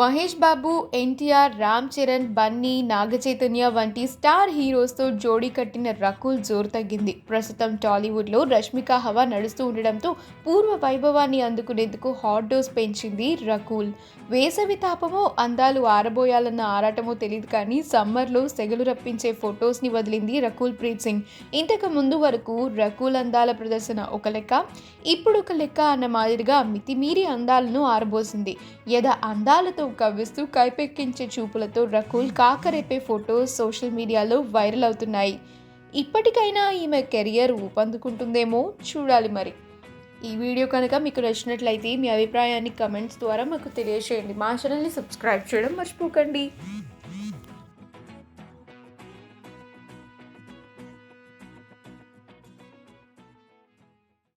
మహేష్ బాబు ఎన్టీఆర్ రామ్ చరణ్ బన్నీ నాగచైతన్య వంటి స్టార్ హీరోస్తో జోడీ కట్టిన రకుల్ జోరు తగ్గింది. ప్రస్తుతం టాలీవుడ్లో రష్మిక హవా నడుస్తూ ఉండడంతో పూర్వ వైభవాన్ని అందుకునేందుకు హాట్ డోస్ పెంచింది రకుల్. వేసవి తాపమో అందాలు ఆరబోయాలన్న ఆరాటమో తెలియదు కానీ సమ్మర్లో సెగలు రప్పించే ఫొటోస్ని వదిలింది రకుల్ ప్రీత్ సింగ్. ఇంతకు ముందు వరకు రకుల్ అందాల ప్రదర్శన ఒక లెక్క ఇప్పుడు ఒక లెక్క అన్న మాదిరిగా మితిమీరి అందాలను ఆరబోసింది. యద అందాలతో కవ్విస్తూ కైపెక్కించే చూపులతో రకుల్ కాకరేపే ఫొటోస్ సోషల్ మీడియాలో వైరల్ అవుతున్నాయి. ఇప్పటికైనా ఈమె కెరియర్ ఊపందుకుంటుందేమో చూడాలి మరి. ఈ వీడియో కనుక మీకు నచ్చినట్లయితే మీ అభిప్రాయాన్ని కమెంట్స్ ద్వారా మాకు తెలియజేయండి మా ఛానల్ని సబ్స్క్రైబ్ చేయడం మర్చిపోకండి.